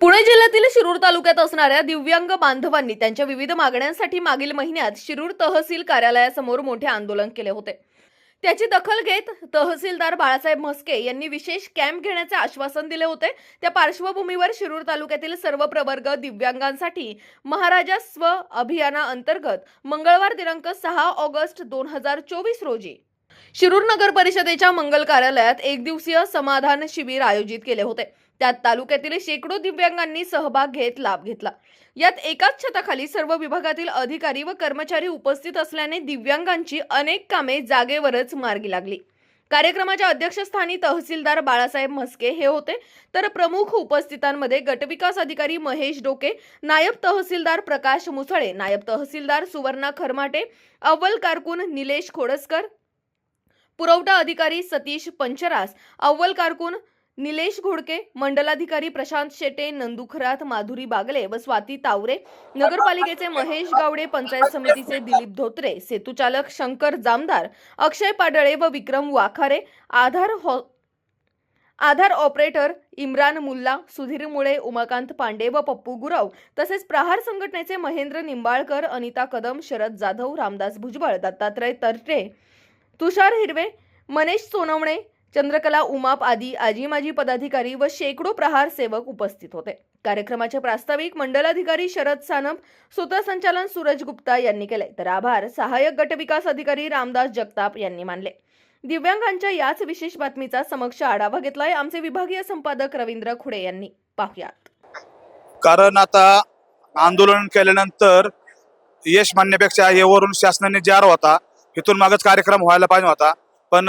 पुणे जिल्ह्यातील शिरूर तालुक्यात असणाऱ्या दिव्यांग बांधवांनी त्यांच्या विविध मागण्यांसाठी मागील महिन्यात शिरूर तहसील कार्यालयासमोर मोठे आंदोलन केले होते. त्याची दखल घेत तहसीलदार बाळासाहेब म्हस्के यांनी विशेष कॅम्प घेण्याचे आश्वासन दिले होते. त्या पार्श्वभूमीवर शिरूर तालुक्यातील सर्व प्रवर्ग दिव्यांगांसाठी महाराजा स्व अभियानाअंतर्गत मंगळवार दिनांक सहा ऑगस्ट दोन हजार चोवीस रोजी शिरूर नगर परिषदेच्या मंगल कार्यालयात एक दिवसीय समाधान शिबिर आयोजित केले होते. त्यात तालुक्यातील शेकडो दिव्यांगांनी सहभाग घेत लाभ घेतला. यात एकाच छताखाली सर्व विभागातील अधिकारी व कर्मचारी उपस्थित असल्याने दिव्यांगांची अनेक कामे जागेवरच मार्गी लागली. कार्यक्रमाच्या अध्यक्षस्थानी तहसीलदार बाळासाहेब म्हस्के हे होते. तर प्रमुख उपस्थितांमध्ये गटविकास अधिकारी महेश डोके नायब तहसीलदार प्रकाश मुसळे नायब तहसीलदार सुवर्णा खरमाटे अव्वल कारकून निलेश खोडसकर पुरवठा अधिकारी सतीश पंचरास अव्वल कारकून निलेश घोडके मंडलाधिकारी प्रशांत शेटे नंदू खरात माधुरी बागले व स्वाती तावरे नगरपालिकेचे महेश गावडे पंचायत समितीचे दिलीप धोत्रे सेतुचालक शंकर जामदार अक्षय पाडळे व विक्रम वाखारे आधार हॉ आधार ऑपरेटर इम्रान मुल्ला सुधीर मुळे उमाकांत पांडे व पप्पू गुरव तसेच प्रहार संघटनेचे महेंद्र निंबाळकर अनिता कदम शरद जाधव रामदास भुजबळ दत्तात्रय तरटे तुषार हिरवे मनेश सोनवणे चंद्रकला उमाप आदी आजी माजी पदाधिकारी व शेकडो प्रहार सेवक उपस्थित होते. कार्यक्रमाचे प्रास्ताविक मंडलाधिकारी शरद सानप सूत्रसंचालन सूरज गुप्ता यांनी केले. तर आभार सहाय्यक गटविकास अधिकारी रामदास जगताप यांनी मानले. दिव्यांगांच्या याच विशेष बातमीचा समक्ष आढावा घेतलाय आमचे विभागीय संपादक रवींद्र खुडे यांनी. पाहुयात. कारण आता आंदोलन केल्यानंतर यश मानण्यापेक्षा हे वरून शासनाने जार होता इथून मागच कार्यक्रम व्हायला पाहिजे होता. पण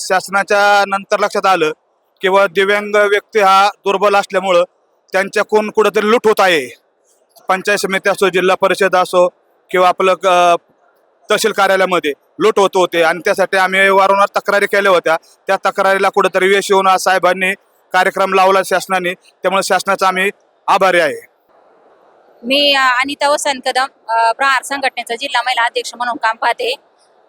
शासनाच्या नंतर लक्षात आलं किंवा दिव्यांग व्यक्ती हा दुर्बल असल्यामुळं त्यांच्याकडून कुठंतरी लूट होत आहे. पंचायत समिती असो जिल्हा परिषद असो किंवा आपलं तहसील कार्यालयामध्ये लूट होत होते. आणि त्यासाठी आम्ही वारंवार तक्रारी केल्या होत्या. त्या तक्रारीला कुठंतरी यश येऊन साहेबांनी कार्यक्रम लावला शासनाने. त्यामुळे शासनाचा आम्ही आभारी आहे. मी अनिता वसंत कदम प्रहार संघटनेचा जिल्हा महिला अध्यक्ष म्हणून काम पाहते.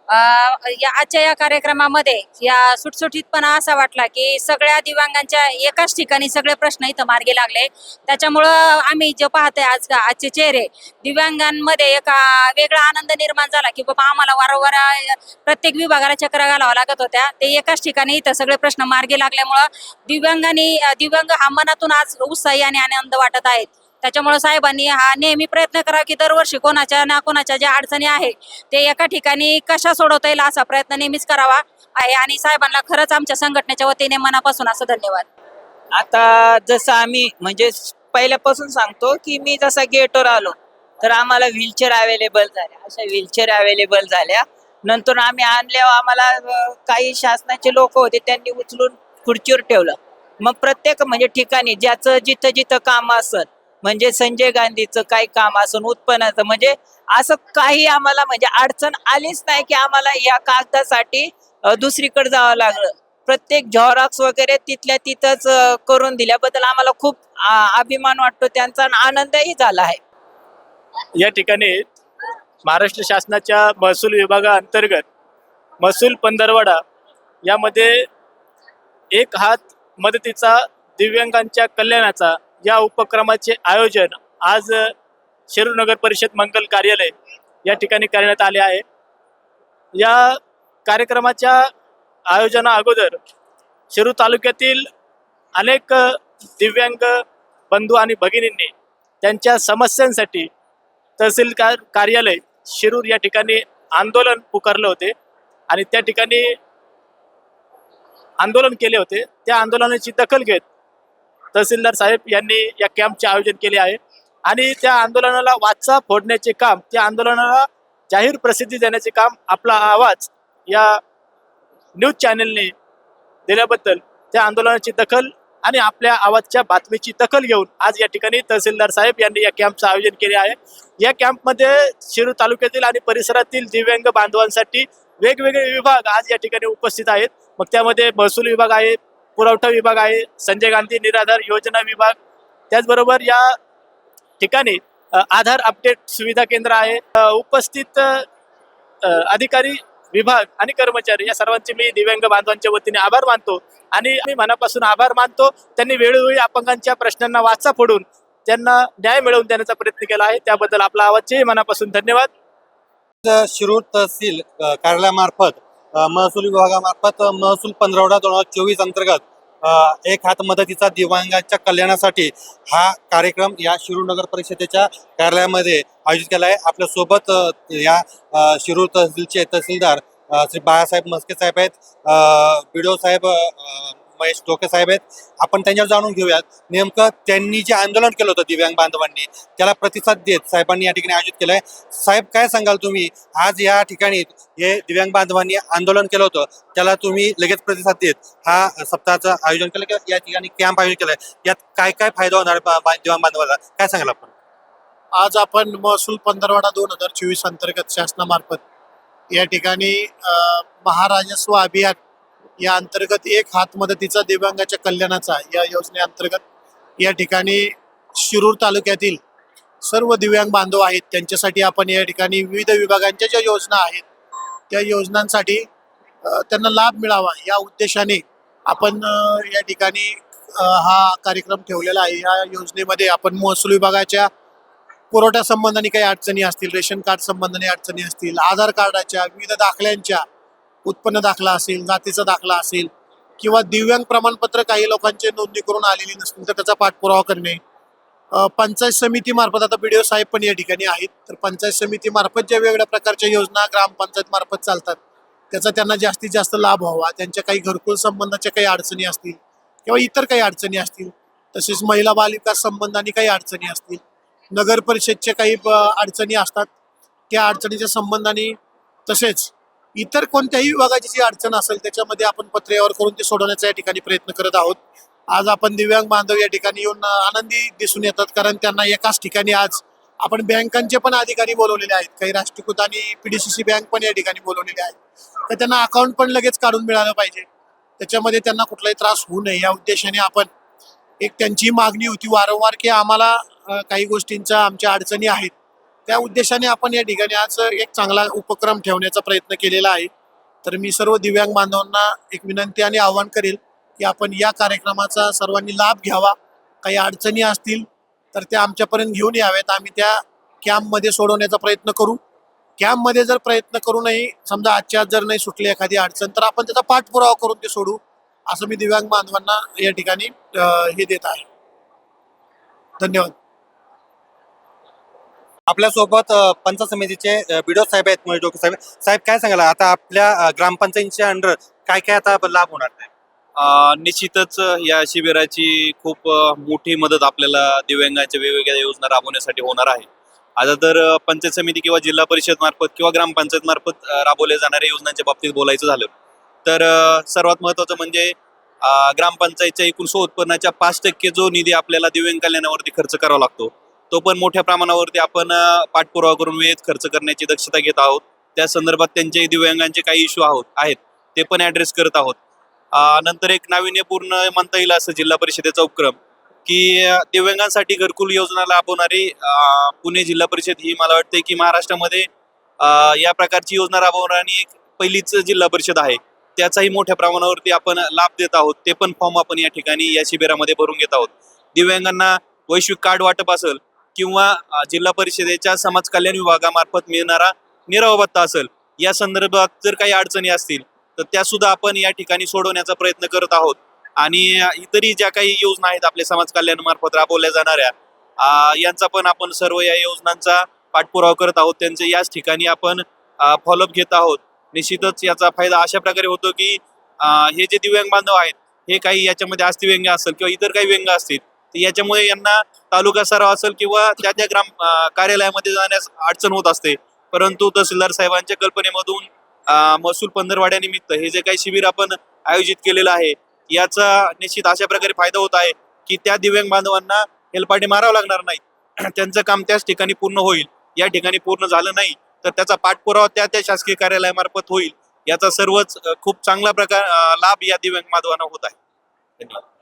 या आजच्या या कार्यक्रमामध्ये या सुटसुटीतपणा असा वाटला की सगळ्या दिव्यांगांच्या एकाच ठिकाणी सगळे प्रश्न इथं मार्गी लागले. त्याच्यामुळं आम्ही जे पाहतोय आज आजचे चेहरे दिव्यांगांमध्ये एक वेगळा आनंद निर्माण झाला की बाबा आम्हाला वारंवार प्रत्येक विभागाला चक्र घालावा लागत होत्या. ते एकाच ठिकाणी इथं सगळे प्रश्न मार्गी लागल्यामुळं दिव्यांगांनी दिव्यांग हा मनातून आज उत्साही आणि आनंद वाटत आहेत. त्याच्यामुळे साहेबांनी हा नेहमी प्रयत्न करावा की दरवर्षी कोणाच्या ना कोणाच्या ज्या अडचणी आहे ते एका ठिकाणी कशा सोडवता येईल असा प्रयत्न नेहमीच करावा आहे आणि साहेबांना खरंच आमच्या संघटनेच्या वतीने मनापासून असं धन्यवाद. आता जसं आम्ही म्हणजे पहिल्यापासून सांगतो की मी जसा गेटवर आलो तर आम्हाला व्हीलचेअर अवेलेबल झाल्या. अशा व्हीलचेअर अवेलेबल झाल्या. नंतर आम्ही आणल्यावर आम्हाला अं, काही शासनाचे लोक होते त्यांनी उचलून खुर्चीवर ठेवलं. मग प्रत्येक म्हणजे ठिकाणी ज्याचं जिथं जिथं काम असत म्हणजे संजय गांधीचं काही काम असून उत्पन्नाचं म्हणजे असं काही आम्हाला म्हणजे अडचण आलीच नाही की आम्हाला या कागदासाठी दुसरीकडे जावं लागलं. प्रत्येक झॉरॉक्स वगैरे तिथल्या तिथंच करून दिल्याबद्दल आम्हाला खूप अभिमान वाटतो. त्यांचा आणि आनंदही झाला आहे. या ठिकाणी महाराष्ट्र शासनाच्या महसूल विभागाअंतर्गत महसूल पंधरवडा यामध्ये एक हात मदतीचा दिव्यांगांच्या कल्याणाचा या उपक्रमाचे आयोजन आज शेरू नगर परिषद मंगल कार्यालय या ठिकाणी करण्यात आले आहे. या कार्यक्रमाच्या आयोजना अगोदर शेरू तालुक्यातील अनेक दिव्यांग बंधू आणि भगिनींनी त्यांच्या समस्यांसाठी तहसील कार कार्यालय शिरूर या ठिकाणी आंदोलन पुकारले होते आणि त्या ठिकाणी आंदोलन केले होते. त्या आंदोलनाची दखल घेत तहसीलदार साहेब यांनी या कॅम्पचे आयोजन केले आहे. आणि त्या आंदोलनाला वाचा फोडण्याचे काम त्या आंदोलनाला जाहीर प्रसिद्धी देण्याचे काम आपला आवाज या न्यूज चॅनलने दिल्याबद्दल त्या आंदोलनाची दखल आणि आपल्या आवाजच्या बातमीची दखल घेऊन आज या ठिकाणी तहसीलदार साहेब यांनी या कॅम्पचं आयोजन केले आहे. या कॅम्पमध्ये शिरूर तालुक्यातील आणि परिसरातील दिव्यांग बांधवांसाठी वेगवेगळे विभाग आज या ठिकाणी उपस्थित आहेत. मग त्यामध्ये महसूल विभाग आहे पुरवठा विभाग आहे संजय गांधी निराधार योजना विभाग. त्याचबरोबर या ठिकाणी आधार अपडेट सुविधा केंद्र आहे. उपस्थित अधिकारी विभाग आणि कर्मचारी या सर्वांचे मी दिव्यांग बांधवांच्या वतीने आभार मानतो आणि मी मनापासून आभार मानतो. त्यांनी वेळोवेळी अपंगांच्या प्रश्नांना वाचा फोडून त्यांना न्याय मिळवून देण्याचा प्रयत्न केला आहे. त्याबद्दल आपला आवाजचे मनापासून धन्यवाद. शिरूर तहसील कार्यालयामार्फत महसूल विभागामार्फत महसूल पंधरवडा दोन हजार चोवीस अंतर्गत एक हात मदतीचा दिव्यांगांच्या कल्याणासाठी हा कार्यक्रम या शिरूर नगर परिषदेच्या कार्यालयामध्ये आयोजित केला आहे. आपल्यासोबत या शिरूर तहसीलचे तहसीलदार श्री बाळासाहेब मस्के साहेब आहेत. बी साहेब महेश टोके साहेब आहेत. आपण त्यांच्यावर जाणून घेऊयात. नेमकं त्यांनी जे आंदोलन केलं होतं दिव्यांग बांधवांनी त्याला प्रतिसाद देत साहेबांनी या ठिकाणी आयोजित केलं आहे साहेब काय सांगाल तुम्ही? आज या ठिकाणी हे दिव्यांग बांधवांनी आंदोलन केलं होतं. त्याला तुम्ही लगेच प्रतिसाद देत हा सप्ताहाचं आयोजन केलं किंवा या ठिकाणी कॅम्प आयोजित केलाय. यात काय काय फायदा होणार बा- दिव्यांग बांधवाला? काय सांगाल आपण? आज आपण महसूल पंधरवाडा दोन हजार चोवीस अंतर्गत शासनामार्फत या ठिकाणी महाराजस्व अभियान या अंतर्गत एक हात मदतीचा दिव्यांगाच्या कल्याणाचा या योजनेअंतर्गत या ठिकाणी शिरूर तालुक्यातील सर्व दिव्यांग बांधव आहेत. त्यांच्यासाठी आपण या ठिकाणी विविध विभागांच्या ज्या योजना आहेत त्या योजनांसाठी त्यांना लाभ मिळावा या उद्देशाने आपण या ठिकाणी हा कार्यक्रम ठेवलेला आहे. या योजनेमध्ये आपण महसूल विभागाच्या पुरवठा संबंधाने काही अडचणी असतील रेशन कार्ड संबंधाने अडचणी असतील आधार कार्डाच्या विविध दाखल्यांच्या उत्पन्न दाखला असेल जातीचा दाखला असेल किंवा दिव्यांग प्रमाणपत्र काही लोकांचे नोंदणी करून आलेली नसतील तर त्याचा पाठपुरावा करणे. पंचायत समितीमार्फत आता बी साहेब पण या ठिकाणी आहेत. तर पंचायत समितीमार्फत ज्या वेगवेगळ्या प्रकारच्या योजना ग्रामपंचायत मार्फत चालतात त्याचा त्यांना जास्तीत जास्त लाभ व्हावा. त्यांच्या काही घरकुल संबंधाच्या काही अडचणी असतील किंवा इतर काही अडचणी असतील तसेच महिला बालविकास संबंधाने काही अडचणी असतील नगर परिषदच्या काही अडचणी असतात त्या अडचणीच्या संबंधाने तसेच इतर कोणत्याही विभागाची जी अडचण असेल त्याच्यामध्ये आपण पत्र्यावर करून ते सोडवण्याचा या ठिकाणी प्रयत्न करत आहोत. आज आपण दिव्यांग बांधव या ठिकाणी येऊन आनंदी दिसून येतात कारण त्यांना एकाच ठिकाणी आज आपण बँकांचे पण अधिकारी बोलवलेले आहेत. काही राष्ट्रीयकृत आणि पीडीसीसी बँक पण या ठिकाणी बोलवलेले आहेत. तर त्यांना अकाउंट पण लगेच काढून मिळालं पाहिजे. त्याच्यामध्ये त्यांना कुठलाही त्रास होऊ नये. या उद्देशाने आपण एक त्यांची मागणी होती वारंवार की आम्हाला काही गोष्टींच्या आमच्या अडचणी आहेत. त्या उद्देशाने आपण या ठिकाणी आज एक चांगला उपक्रम ठेवण्याचा प्रयत्न केलेला आहे. तर मी सर्व दिव्यांग बांधवांना एक विनंती आणि आवाहन करेल की आपण या कार्यक्रमाचा सर्वांनी लाभ घ्यावा. काही अडचणी असतील तर त्या आमच्यापर्यंत घेऊन याव्यात. आम्ही त्या कॅम्पमध्ये सोडवण्याचा प्रयत्न करू. कॅम्पमध्ये जर प्रयत्न करूनही समजा आजच्या आज जर नाही सुटली एखादी अडचण तर आपण त्याचा पाठपुरावा करून ते सोडू असं मी दिव्यांग बांधवांना या ठिकाणी हे देत आहे. धन्यवाद. आपल्यासोबत अ, पंचायत समितीचे बिडो साहेब आहेत महेश डोके साहेब. साहेब काय सांगाल? आता आपल्या ग्रामपंचायतीच्या अंडर काय काय आता लाभ होणार आहे निश्चितच या शिबिराची खूप मोठी मदत आपल्याला दिव्यांगांच्या वेगवेगळ्या योजना राबवण्यासाठी होणार आहे. आता तर पंचायत समिती किंवा जिल्हा परिषद मार्फत किंवा ग्रामपंचायत मार्फत राबवल्या जाणाऱ्या योजनांच्या बाबतीत बोलायचं झालं तर सर्वात महत्त्वाचं म्हणजे ग्रामपंचायतच्या एकूण उत्पन्नाच्या पाच टक्के जो निधी आपल्याला दिव्यांग कल्याणावरती खर्च करावा लागतो. तो पण मोठ्या प्रमाणावरती आपण पाठपुरावा करून वेळेत खर्च करण्याची दक्षता घेत आहोत. त्या संदर्भात त्यांचे दिव्यांगांचे काही इश्यू आहोत आहेत. ते पण ॲड्रेस करत आहोत. नंतर एक नाविन्यपूर्ण म्हणता येईल असं जिल्हा परिषदेचा उपक्रम की दिव्यांगांसाठी घरकुल योजना राबवणारी पुणे जिल्हा परिषद ही मला वाटते की महाराष्ट्रामध्ये या प्रकारची योजना राबवणारी एक पहिलीच जिल्हा परिषद आहे. त्याचाही मोठ्या प्रमाणावरती आपण लाभ देत आहोत. ते पण फॉर्म आपण या ठिकाणी या शिबिरामध्ये भरून घेत आहोत. दिव्यांगांना वैश्विक कार्ड वाटप असेल किंवा जिल्हा परिषदेच्या समाज कल्याण विभागामार्फत मिळणारा निराव भत्ता असेल या संदर्भात जर काही अडचणी असतील तर त्या सुद्धा आपण या ठिकाणी सोडवण्याचा प्रयत्न करत आहोत. आणि इतरही ज्या काही योजना आहेत आपल्या समाज कल्याण मार्फत राबवल्या जाणाऱ्या यांचा पण आपण सर्व या योजनांचा पाठपुरावा करत आहोत. त्यांचे याच ठिकाणी आपण फॉलोअप घेत आहोत. निश्चितच याचा फायदा अशा प्रकारे होतो की हे जे दिव्यांग बांधव आहेत हे काही याच्यामध्ये अस्थिव्यंग असेल किंवा इतर काही व्यंग असतील याच्यामुळे यांना तालुका सराव असेल किंवा त्या त्या ग्राम कार्यालयामध्ये जाण्यास अडचण होत असते. परंतु तहसीलदार साहेबांच्या कल्पनेमधून महसूल पंधरवाड्यानिमित्त हे जे काही शिबिर आपण आयोजित केलेलं आहे याचा निश्चित अशा प्रकारे फायदा होत आहे की त्या दिव्यांग बांधवांना हेलपाटे मारावं लागणार नाही त्यांचं काम त्याच ठिकाणी पूर्ण होईल. या ठिकाणी पूर्ण झालं नाही तर त्याचा पाठपुरावा त्या त्या शासकीय कार्यालयामार्फत होईल. याचा सर्वच खूप चांगला प्रकार लाभ या दिव्यांग माधवांना होत आहे. धन्यवाद.